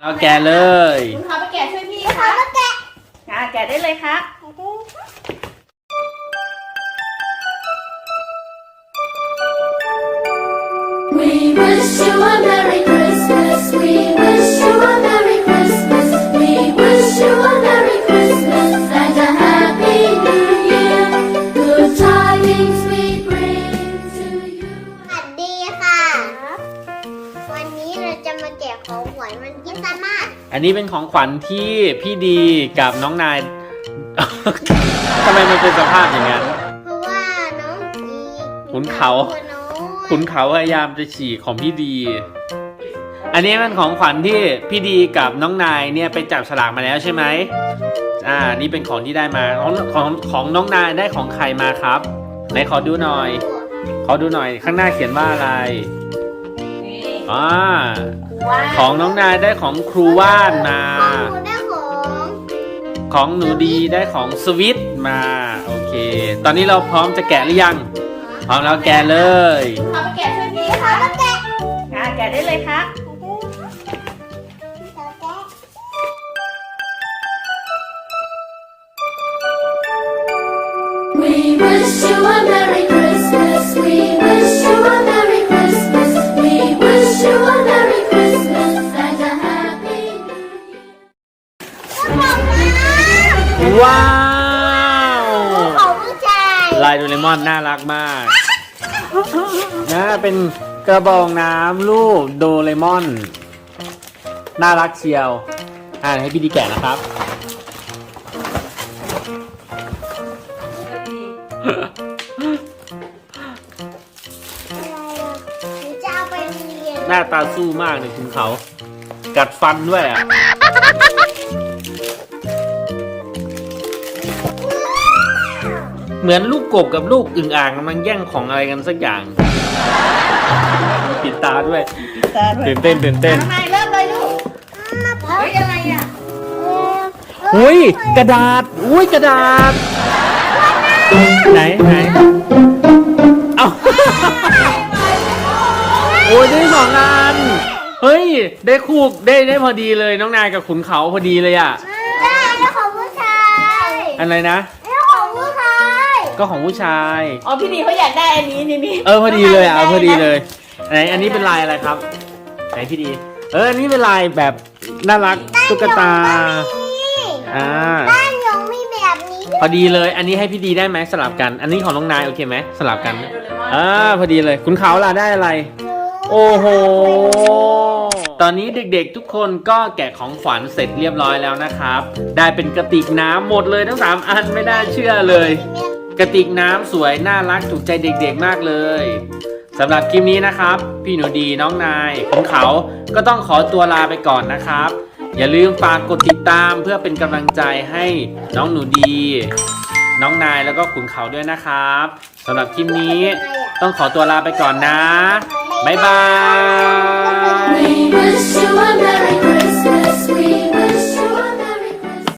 เราแกะเลยคุณเขาไปแกะช่วยพี่ขอค่ะมาแกะอะแกะได้เลยครับ ของขวัญวันคริสต์มาสอันนี้เป็นของขวัญที่พี่ดีกับน้องนาย ทำไมมันเป็นสภาพอย่างนั้น เพราะว่าน้องอีขุนเขาตัวน้อยขุนเขาพยายามจะฉีกของพี่ดี อันนี้เป็นของขวัญที่พี่ดีกับน้องนายเนี่ยไปจับฉลากมาแล้วใช่ไหมอ่า นี่เป็นของที่ได้มา ของของของน้องนายได้ของใครมาครับ ไหนขอดูหน่อย ขอดูหน่อยข้างหน้าเขียนว่าอะไรนี่อ่า ว้าวของน้องนายได้ของครูว่านมา ของหนูได้ของของหนูดีได้ของสวิตมา โอเค ตอนนี้เราพร้อมจะแกะหรือยัง พร้อมแล้วแกะเลยคุณเขาไปแกะช่วยพี่ขอค่ะมาแกะอะแกะได้เลยครับ We wish you a Merry ว้าวำของผู้ชายลายโดเรมอนน่ารักมากนะเป็นกระบองน้ำรูปโดเรมอน น่ารักเชียว อ่านให้พี่ดีแกะนะครับอะไรอะหนูจะเอาไปเรียนหน้าตาสู้มากเลยคุณเขา กัดฟันด้วยอะ เหมือนลูกกบกับลูกอึ่งอ่างกำลังแย่งของอะไรกันสักอย่าง ปิดตาด้วยตาด้วยตื่นเต้นตื่นเต้นข้างในเริ่มเลยลูกเฮ้ยอะไรอะอุ้ยกระดาษอุ้ยกระดาษ ไหนไหนเอ้าโอ้ยได้สองอันเฮ้ย ได้คู่ได้ได้พอดีเลยน้องนายกับขุนเขาพอดีเลยอะได้แล้วของผู้ชายอะไรนะ แล้วของผู้ชาย ก็ของผู้ชาย อ๋อพี่ดีเขาอยากได้อันนี้นี่นี่เออพอดีเลยอะพอดีเลยไหนอันนี้เป็นลายอะไรครับไหนพี่ดี เอออันนี้เป็นลายแบบน่ารักตุ๊กตาอ่าบ้านยงมีแบบนี้พอดีเลย อันนี้ให้พี่ดีได้ไหมสลับกัน อันนี้ของน้องนายโอเคไหมสลับกันอ่าพอดีเลย คุณเขาล่ะได้อะไร โอ้โหตอนนี้เด็กๆทุกคนก็แกะของขวัญเสร็จเรียบร้อยแล้วนะครับ ได้เป็นกระติกน้ำหมดเลยทั้งสามอันไม่น่าเชื่อเลย กระติกน้ำสวยน่ารักถูกใจเด็กๆมากเลยสำหรับคลิปนี้นะครับ พี่หนูดีน้องนายของเขาก็ต้องขอตัวลาไปก่อนนะครับ อย่าลืมฝากกดติดตามเพื่อเป็นกำลังใจให้น้องหนูดี น้องนายแล้วก็ขุนเขาด้วยนะครับสำหรับคลิปนี้ต้องขอตัวลาไปก่อนนะ บ๊ายบาย